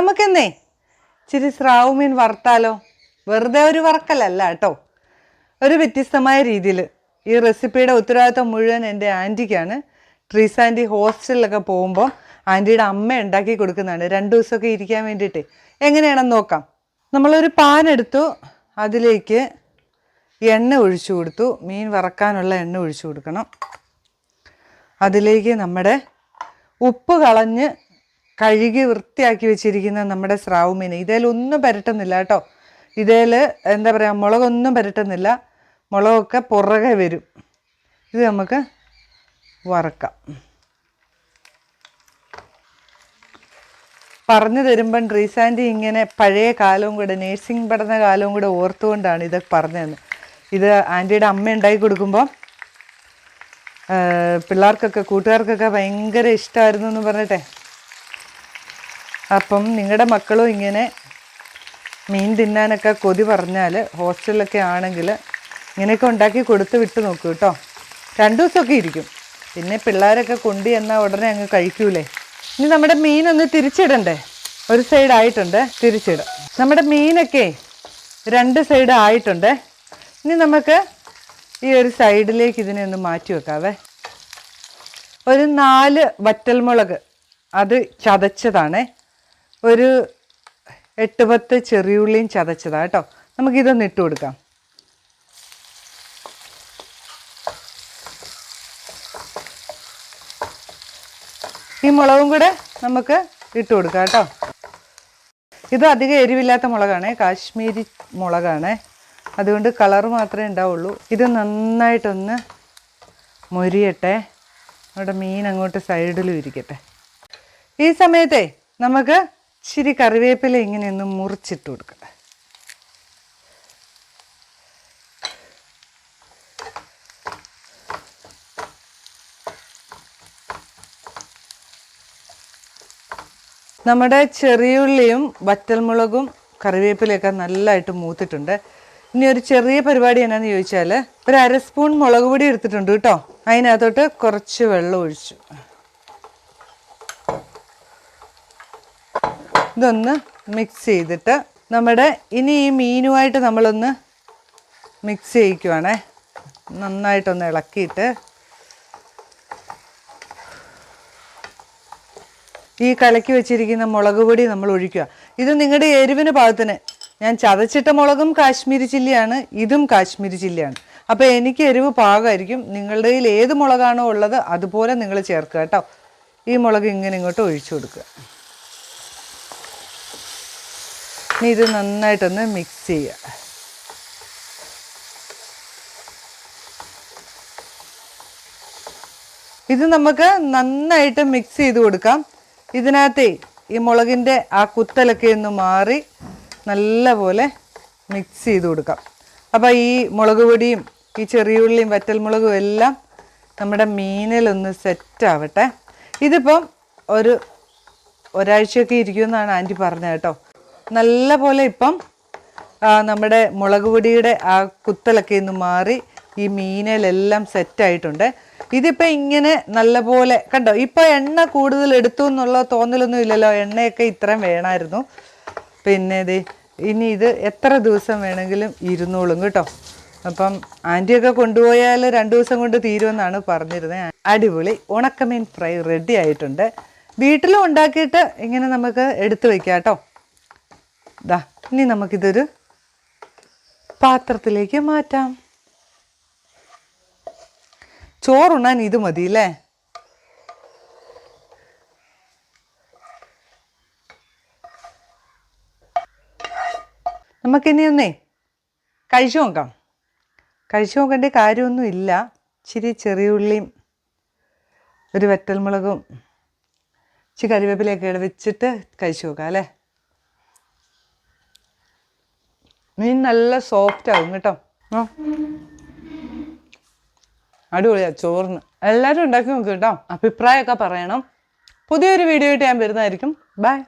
നമുക്കെന്നേ ഇച്ചിരി സ്രാവ് മീൻ വറുത്താലോ? വെറുതെ ഒരു വറക്കലല്ല കേട്ടോ. ഒരു വ്യത്യസ്തമായ രീതിയിൽ ഈ റെസിപ്പിയുടെ ഉത്തരവാദിത്തം മുഴുവൻ എന്റെ ആന്റിക്കാണ്. ട്രീസ് ആന്റി ഹോസ്റ്റലിലൊക്കെ പോകുമ്പോൾ ആന്റിയുടെ അമ്മ ഉണ്ടാക്കി കൊടുക്കുന്നതാണ്. രണ്ട് ദിവസമൊക്കെ ഇരിക്കാൻ വേണ്ടിയിട്ട്. എങ്ങനെയാണെന്ന് നോക്കാം. നമ്മളൊരു പാൻ എടുത്തു. അതിലേക്ക് എണ്ണ ഒഴിച്ചു കൊടുത്തു. മീൻ വറക്കാനുള്ള എണ്ണ ഒഴിച്ചു കൊടുക്കണം. അതിലേക്ക് നമ്മുടെ ഉപ്പ് കളഞ്ഞ് കഴുകി വൃത്തിയാക്കി വെച്ചിരിക്കുന്ന നമ്മുടെ സ്രാവ് മീൻ ഇതേലൊന്നും പരട്ടുന്നില്ല കേട്ടോ. ഇതേൽ എന്താ പറയുക മുളകൊന്നും പരട്ടുന്നില്ല. മുളകൊക്കെ പുറകെ വരും. ഇത് നമുക്ക് വറക്കാം. പറഞ്ഞു തരുമ്പം ട്രീസാന്റി ഇങ്ങനെ പഴയ കാലവും കൂടെ നേഴ്സിംഗ് പഠന കാലവും കൂടെ ഓർത്തുകൊണ്ടാണ് ഇത് പറഞ്ഞത് ഇത് ആന്റിയുടെ അമ്മ ഉണ്ടാക്കി കൊടുക്കുമ്പോൾ പിള്ളേർക്കൊക്കെ കൂട്ടുകാർക്കൊക്കെ ഭയങ്കര ഇഷ്ടമായിരുന്നു എന്ന് പറഞ്ഞിട്ടെ. അപ്പം നിങ്ങളുടെ മക്കളും ഇങ്ങനെ മീൻ തിന്നാനൊക്കെ കൊതി പറഞ്ഞാൽ ഹോസ്റ്റലിലൊക്കെ ആണെങ്കിൽ ഇങ്ങനെയൊക്കെ ഉണ്ടാക്കി കൊടുത്ത് വിട്ട് നോക്കൂ കേട്ടോ. രണ്ടു ദിവസമൊക്കെ ഇരിക്കും. പിന്നെ പിള്ളേരൊക്കെ കൊണ്ട് എന്നാൽ ഉടനെ അങ്ങ് കഴിക്കൂലേ. ഇനി നമ്മുടെ മീനൊന്ന് തിരിച്ചിടണ്ടേ? ഒരു സൈഡ് ആയിട്ടുണ്ട് തിരിച്ചിടാം. നമ്മുടെ മീനൊക്കെ രണ്ട് സൈഡ് ആയിട്ടുണ്ട്. ഇനി നമുക്ക് ഈ ഒരു സൈഡിലേക്ക് ഇതിനെ ഒന്ന് മാറ്റി വെക്കാവേ. ഒരു നാല് വറ്റൽമുളക് അത് ചതച്ചതാണേ. ഒരു എട്ട് പത്ത് ചെറിയുള്ളിയും ചതച്ചതാണ് കേട്ടോ. നമുക്കിതൊന്ന് ഇട്ട് കൊടുക്കാം. ഈ മുളകും കൂടെ നമുക്ക് ഇട്ട് കൊടുക്കാം കേട്ടോ. ഇത് അധികം എരിവില്ലാത്ത മുളകാണേ കാശ്മീരി മുളകാണേ. അതുകൊണ്ട് കളർ മാത്രമേ ഉണ്ടാവുള്ളൂ. ഇത് നന്നായിട്ടൊന്ന് മൊരിയട്ടെ. നമ്മുടെ മീൻ അങ്ങോട്ട് സൈഡിലും ഇരിക്കട്ടെ. ഈ സമയത്തെ നമുക്ക് ഇച്ചിരി കറിവേപ്പില ഇങ്ങനെ ഒന്ന് മുറിച്ചിട്ട് കൊടുക്കുക നമ്മുടെ ചെറിയുള്ളിയും വറ്റൽമുളകും കറിവേപ്പിലയൊക്കെ നല്ലതായിട്ട് മൂത്തിട്ടുണ്ട്. ഇനി ഒരു ചെറിയ പരിപാടി എന്നാന്ന് ചോദിച്ചാൽ ഒരു അര സ്പൂൺ മുളക് പൊടി എടുത്തിട്ടുണ്ട് കേട്ടോ. അതിനകത്തോട്ട് കുറച്ച് വെള്ളം ഒഴിച്ചു. ഇതൊന്ന് മിക്സ് ചെയ്തിട്ട് നമ്മുടെ ഇനി ഈ മീനുമായിട്ട് നമ്മളൊന്ന് മിക്സ് ചെയ്യിക്കുവാണേ. നന്നായിട്ടൊന്ന് ഇളക്കിയിട്ട് ഈ കലക്കി വെച്ചിരിക്കുന്ന മുളക് പൊടി നമ്മൾ ഒഴിക്കുക. ഇത് നിങ്ങളുടെ എരിവിന് പാകത്തിന്. ഞാൻ ചതച്ചിട്ട മുളകും കാശ്മീരി ചില്ലിയാണ് ഇതും കാശ്മീരി ചില്ലിയാണ്. അപ്പോൾ എനിക്ക് എരിവ് പാകമായിരിക്കും നിങ്ങളുടെ കയ്യിൽ ഏത് മുളകാണോ ഉള്ളത് അതുപോലെ നിങ്ങൾ ചേർക്കുക കേട്ടോ. ഈ മുളക് ഇങ്ങനെ ഇങ്ങോട്ട് ഒഴിച്ചു കൊടുക്കുക. ഇനി ഇത് നന്നായിട്ടൊന്ന് മിക്സ് ചെയ്യുക ഇത് നമുക്ക് നന്നായിട്ട് മിക്സ് ചെയ്ത് കൊടുക്കാം. ഇതിനകത്തെ ഈ മുളകിന്റെ ആ കുത്തലൊക്കെ ഒന്ന് മാറി നല്ലപോലെ മിക്സ് ചെയ്ത് കൊടുക്കാം. അപ്പോൾ ഈ മുളക് പൊടിയും ഈ ചെറിയുള്ളിയും വറ്റൽമുളകും എല്ലാം നമ്മുടെ മീനിലൊന്ന് സെറ്റാവട്ടെ ഇതിപ്പം ഒരു ഒരാഴ്ചയൊക്കെ ഇരിക്കുമെന്നാണ് ആന്റി പറഞ്ഞത് കേട്ടോ. നല്ല പോലെ ഇപ്പം നമ്മുടെ മുളക് പൊടിയുടെ ആ കുത്തലൊക്കെ ഇന്ന് മാറി ഈ മീനിലെല്ലാം സെറ്റായിട്ടുണ്ട്. ഇതിപ്പോൾ ഇങ്ങനെ നല്ലപോലെ കണ്ടോ ഇപ്പോൾ എണ്ണ കൂടുതൽ എടുത്തു എന്നുള്ള തോന്നലൊന്നും ഇല്ലല്ലോ. എണ്ണയൊക്കെ ഇത്രയും വേണമായിരുന്നു. പിന്നെ ഇത് ഇനി ഇത് എത്ര ദിവസം വേണമെങ്കിലും ഇരുന്നോളും കേട്ടോ. അപ്പം ആന്റിയൊക്കെ കൊണ്ടുപോയാൽ രണ്ട് ദിവസം കൊണ്ട് തീരുമെന്നാണ് പറഞ്ഞിരുന്നത് അടിപൊളി ഉണക്കമീൻ ഫ്രൈ റെഡി ആയിട്ടുണ്ട്. വീട്ടിലും ഉണ്ടാക്കിയിട്ട് ഇങ്ങനെ നമുക്ക് എടുത്തു വയ്ക്കാം കേട്ടോ. ദാ ഇനി നമുക്കിതൊരു പാത്രത്തിലേക്ക് മാറ്റാം. ചോറുണ്ണാൻ ഇത് മതി അല്ലേ നമുക്കിനി ഒന്നേ കഴിച്ചു നോക്കാം. കഴിച്ചു നോക്കേണ്ട കാര്യമൊന്നും ഇല്ല. ഇച്ചിരി ചെറിയുള്ളിയും ഒരു വറ്റൽമുളകും ഇച്ചിരി കരിവേപ്പിലയൊക്കെ ഇട വെച്ചിട്ട് കഴിച്ചു നോക്കാം അല്ലേ? മീൻ നല്ല സോഫ്റ്റ് ആകും കേട്ടോ. ആ. അടിപൊളിയാ ചോറിന്. എല്ലാവരും ഉണ്ടാക്കി നോക്കും കേട്ടോ. അഭിപ്രായമൊക്കെ പറയണം. പുതിയൊരു വീഡിയോ ആയിട്ട് ഞാൻ വരുന്നതായിരിക്കും. ബൈ